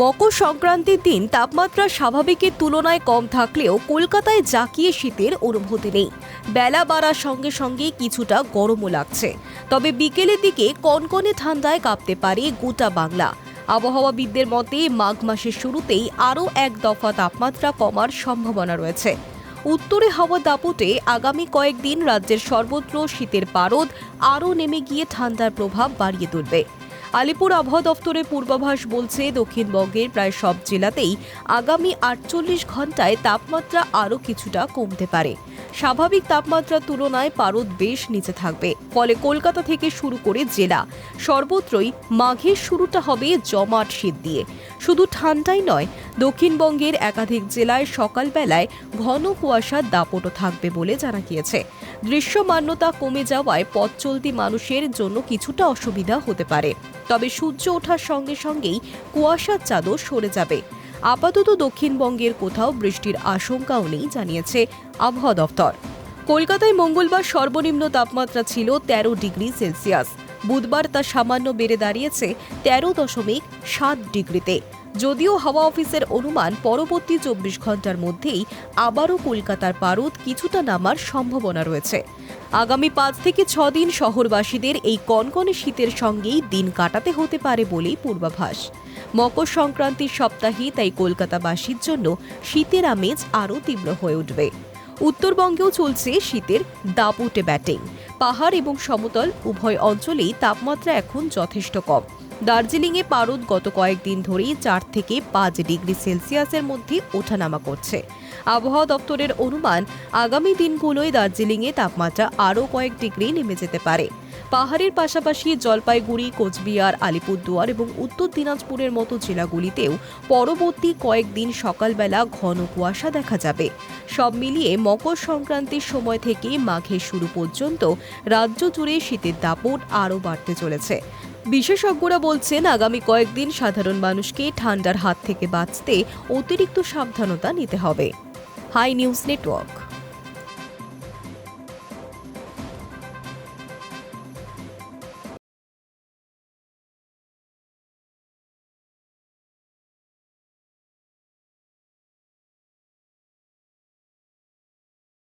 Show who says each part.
Speaker 1: মকর সংক্রান্তির দিন তাপমাত্রা স্বাভাবিকের তুলনায় কম থাকলেও কলকাতায় জাকিয়ে শীতের অনুভূতি নেই। বেলা বাড়ার সঙ্গে সঙ্গে কিছুটা গরমও লাগছে। তবে বিকেলের দিকে কনকনে ঠান্ডায় কাঁপতে পারে গোটা বাংলা। আবহাওয়াবিদদের মতে, মাঘ মাসের শুরুতেই আরও এক দফা তাপমাত্রা কমার সম্ভাবনা রয়েছে। উত্তরে হাওয়া দাপটে আগামী কয়েকদিন রাজ্যের সর্বত্র শীতের পারদ আরও নেমে গিয়ে ঠান্ডার প্রভাব বাড়িয়ে তুলবে। আলিপুর আবহাওয়া দপ্তরের পূর্বাভাস বলছে, দক্ষিণবঙ্গের প্রায় সব জেলাতেই আগামী আটচল্লিশ ঘন্টায় তাপমাত্রা আরও কিছুটা কমতে পারে। স্বাভাবিক তাপমাত্রার তুলনায় পারদ বেশ নিচে থাকবে। ফলে কলকাতা থেকে শুরু করে জেলা, সর্বত্রই মাঘের শুরুটা হবে জমাট শীত দিয়ে। শুধু ঠান্ডাই নয় দক্ষিণবঙ্গের একাধিক জেলায় সকালবেলায় ঘন কুয়াশার দাপটও থাকবে বলে জানা গিয়েছে। দৃশ্যমান্যতা কমে যাওয়ায় পথ চলতি মানুষের জন্য কিছুটা অসুবিধা হতে পারে। তবে সূর্য ওঠার সঙ্গে সঙ্গেই কুয়াশার চাদর সরে যাবে। আপাতত দক্ষিণবঙ্গের কোথাও বৃষ্টির আশঙ্কাও নেই, জানিয়েছে আবহাওয়া দফতর কলকাতায় মঙ্গলবার সর্বনিম্ন তাপমাত্রা ছিল তেরো ডিগ্রি সেলসিয়াস। বুধবার তা সামান্য বেড়ে দাঁড়িয়েছে তেরো দশমিক সাত ডিগ্রিতে। যদিও হাওয়া অফিসের অনুমান পরবর্তী চব্বিশ ঘণ্টার মধ্যেই আবারও কলকাতার পারদ কিছুটা নামার সম্ভাবনা রয়েছে। আগামী পাঁচ থেকে ছ দিন শহরবাসীদের এই কনকনে শীতের সঙ্গেই দিন কাটাতে হতে পারে বলেই পূর্বাভাস। মকর সংক্রান্তির সপ্তাহে তাই কলকাতাবাসীর জন্য শীতের আমেজ আরও তীব্র হয়ে উঠবে। উত্তরবঙ্গেও চলছে শীতের দাপুটে ব্যাটিং। পাহাড় এবং সমতল উভয় অঞ্চলেই তাপমাত্রা এখন যথেষ্ট কম। দার্জিলিংয়ে পারদ গত কয়েকদিন ধরেই চার থেকে পাঁচ ডিগ্রি সেলসিয়াসের মধ্যে ওঠানামা করছে। আবহাওয়া দপ্তরের অনুমান, আগামী দিনগুলোয় দার্জিলিংয়ে তাপমাত্রা আরও কয়েক ডিগ্রি নেমে যেতে পারে। পাহাড়ের পাশাপাশি জলপাইগুড়ি, কোচবিহার, আলিপুরদুয়ার এবং উত্তর দিনাজপুরের মতো জেলাগুলিতেও পরবর্তী কয়েকদিন সকালবেলা ঘন কুয়াশা দেখা যাবে। সব মিলিয়ে মকর সংক্রান্তির সময় থেকে মাঘের শুরু পর্যন্ত রাজ্য জুড়ে শীতের দাপট আরও বাড়তে চলেছে। বিশেষজ্ঞরা বলছেন, আগামী কয়েকদিন সাধারণ মানুষকে ঠান্ডার হাত থেকে বাঁচতে অতিরিক্ত সাবধানতা নিতে হবে। Hi news network.